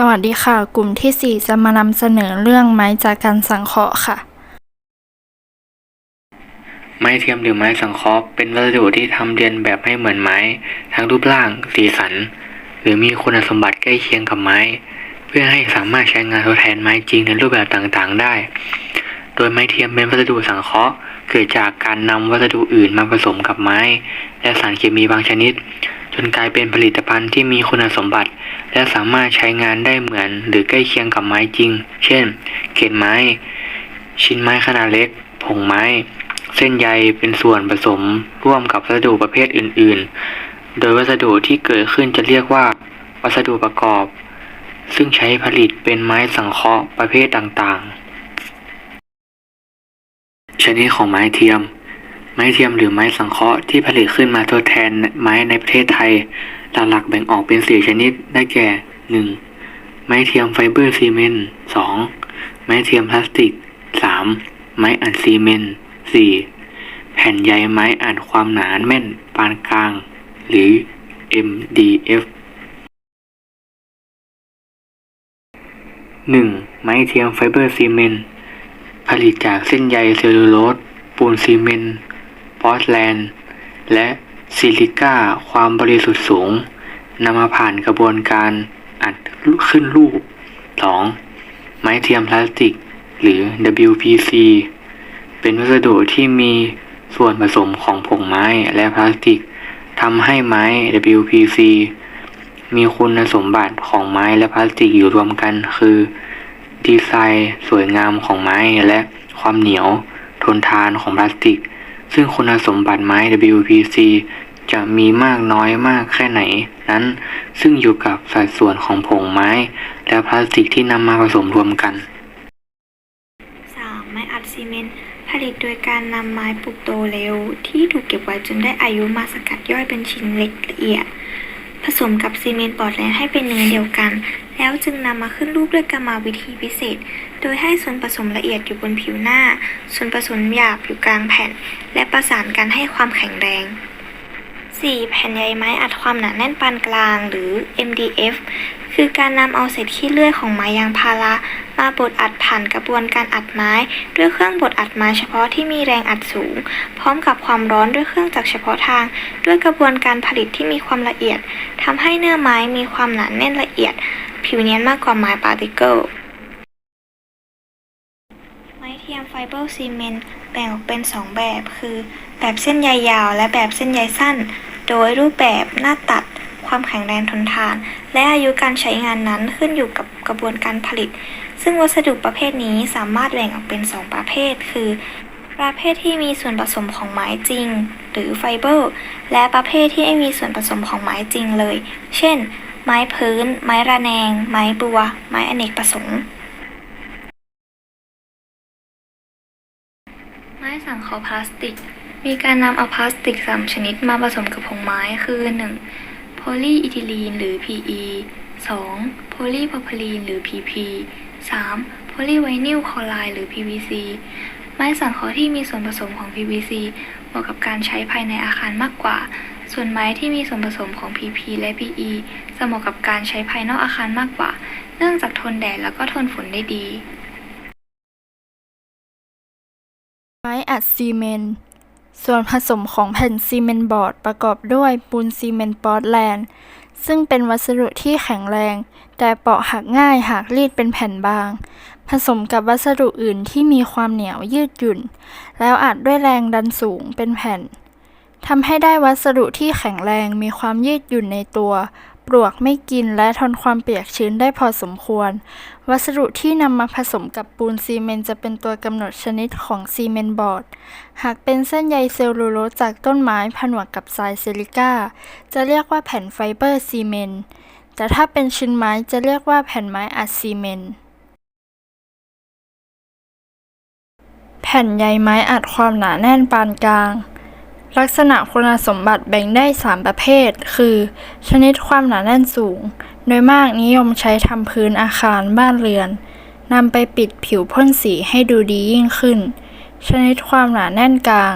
สวัสดีค่ะ กลุ่มที่ 4 จะมานำเสนอเรื่องไม้จากการสังเคราะห์ค่ะ ไม้เทียมหรือไม้สังเคราะห์เป็นวัสดุที่ทำเรียนแบบให้เหมือนไม้ ทั้งรูปร่าง สีสัน หรือมีคุณสมบัติใกล้เคียงกับไม้ เพื่อให้สามารถใช้งานทดแทนไม้จริงในรูปแบบต่างๆ ได้ โดยไม้เทียมเป็นวัสดุสังเคราะห์ เกิดจากการนำวัสดุอื่นมาผสมกับไม้ และสารเคมีบางชนิด จนกลายเป็นผลิตภัณฑ์ที่มีคุณสมบัติ และสามารถใช้งานได้เหมือน หรือใกล้เคียงกับไม้จริง เช่น เกล็ดไม้ ชิ้นไม้ขนาดเล็ก ผงไม้ เส้นใยเป็นส่วนผสมร่วมกับวัสดุประเภทอื่น ๆ โดยวัสดุที่เกิดขึ้นจะเรียกว่า วัสดุประกอบ ซึ่งใช้ผลิตเป็นไม้สังเคราะห์ประเภทต่าง ๆ ชนิดของไม้เทียม ไม้เทียมหรือไม้สังเคราะห์ที่ผลิตขึ้นมาทดแทนไม้ในประเทศไทย หลักๆแบ่งออกเป็นสี่ชนิดได้แก่ 1. ไม้เทียมไฟเบอร์ซีเมนต์ 2. ไม้เทียมพลาสติก 3. ไม้อัดซีเมนต์ 4. แผ่นใยไม้อัดความหนาแม่นปานกลาง หรือ MDF 1. ไม้เทียมไฟเบอร์ซีเมนต์ ผลิตจากเส้นใยเซลลูโลส ปูนซีเมนต์พอร์ตแลนด์ และซิลิก้าความบริสุทธิ์สูงนำมาผ่านกระบวนการอัดขึ้นรูป 2. ไม้เทียมพลาสติก หรือ WPC เป็นวัสดุที่มีส่วนผสมของผงไม้และพลาสติกทำให้ไม้ WPC มีคุณสมบัติของไม้และพลาสติกอยู่รวมกันคือ ดีไซน์สวยงามของไม้และความเหนียวทนทานของพลาสติก ซึ่งคุณสมบัติไม้ WPC จะมีมากน้อยมากแค่ไหนนั้น ซึ่งอยู่กับสัดส่วนของผงไม้ และพลาสติกที่นำมาผสมรวมกัน 3. ไม้อัดซีเมนต์ผลิตโดยการนำไม้ปลูกโตเร็ว ที่ถูกเก็บไว้จนได้อายุมาสกัดย่อยเป็นชิ้นเล็กละเอียด ผสมกับซีเมนต์ปอร์ตแลนให้เป็นเนื้อเดียวกัน แล้วจึงนำมาขึ้นรูปด้วยกรรมวิธีพิเศษ โดยให้ส่วนผสมละเอียดอยู่บนผิวหน้า ส่วนผสมหยาบอยู่กลางแผ่น และประสานกันให้ความแข็งแรง 4. แผ่นใยไม้อัดความหนาแน่นปานกลาง หรือ MDF คือการนำเอาเศษขี้เลื่อยของไม้ยางพารามาบดอัดผ่านกระบวนการอัดไม้ ด้วยเครื่องบดอัดไม้เฉพาะที่มีแรงอัดสูง พร้อมกับความร้อนด้วยเครื่องจักรเฉพาะทาง ด้วยกระบวนการผลิตที่มีความละเอียดทำให้เนื้อไม้มีความหนาแน่นละเอียด ผิวเนียนมากกว่าไม้ปาร์ติเคิลไม้เทียมไฟเบอร์ซีเมนต์แบ่งออกเป็น 2 แบบ คือ แบบเส้นใยยาว และแบบเส้นใยสั้น โดยรูปแบบหน้าตัดความแข็งแรงทนทาน และอายุการใช้งานนั้นขึ้นอยู่กับกระบวนการผลิต ซึ่งวัสดุประเภทนี้สามารถแบ่งออกเป็น 2 ประเภท คือ ประเภทที่มีส่วนผสมของไม้จริง หรือไฟเบอร์ และประเภทที่ไม่มีส่วนผสมของไม้จริงเลย เช่น ไม้พื้น ไม้ระแนง ไม้บัว ไม้อเนกประสงค์ ไม้สังเคราะห์พลาสติก มีการนำเอาพลาสติก3ชนิดมาผสมกับผงไม้คือ 1. โพลีอีทิลีนหรือ PE 2. โพลีพรพิลีนหรือ PP 3. โพลีไวนิลคลอไรด์หรือ PVC ไม้สังเคราะห์ที่มีส่วนผสมของ PVC เหมาะกับการใช้ภายในอาคารมากกว่า ส่วนไม้ที่มีส่วนผสมของ PP และ PE จะเหมาะกับการใช้ภายนอกอาคารมากกว่า เนื่องจากทนแดดแล้วก็ทนฝนได้ดี ไม้อัดซีเมนต์ ส่วนผสมของแผ่นซีเมนต์บอร์ดประกอบด้วยปูนซีเมนต์ปอร์ตแลนด์ ซึ่งเป็นวัสดุที่แข็งแรง แต่เปราะหักง่ายหากรีดเป็นแผ่นบาง ผสมกับวัสดุอื่นที่มีความเหนียวยืดหยุ่น แล้วอัดด้วยแรงดันสูงเป็นแผ่นทำให้ได้วัสดุที่แข็งแรงมีความยืดหยุ่นในตัว ปลวกไม่กินและทนความเปียกชื้นได้พอสมควร วัสดุที่นำมาผสมกับปูนซีเมนต์จะเป็นตัวกำหนดชนิดของซีเมนต์บอร์ด หากเป็นเส้นใยเซลลูโลสจากต้นไม้ผนวกกับทรายซิลิก้า จะเรียกว่าแผ่นไฟเบอร์ซีเมนต์ แต่ถ้าเป็นชิ้นไม้จะเรียกว่าแผ่นไม้อัดซีเมนต์แผ่นใยไม้อัดความหนาแน่นปานกลาง ลักษณะคุณสมบัติแบ่งได้ 3 ประเภท คือ ชนิดความหนาแน่นสูง โดยมากนิยมใช้ทำพื้นอาคารบ้านเรือนนำไปปิดผิวพ่นสีให้ดูดียิ่งขึ้น ชนิดความหนาแน่นกลาง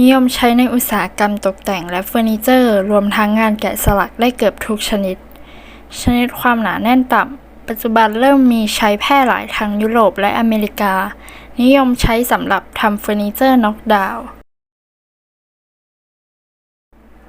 นิยมใช้ในอุตสาหกรรมตกแต่งและเฟอร์นิเจอร์ รวมทั้งงานแกะสลักได้เกือบทุกชนิด ชนิดความหนาแน่นต่ำปัจจุบันเริ่มมีใช้แพร่หลายทางยุโรปและอเมริกา นิยมใช้สำหรับทำเฟอร์นิเจอร์น็อกดาวน์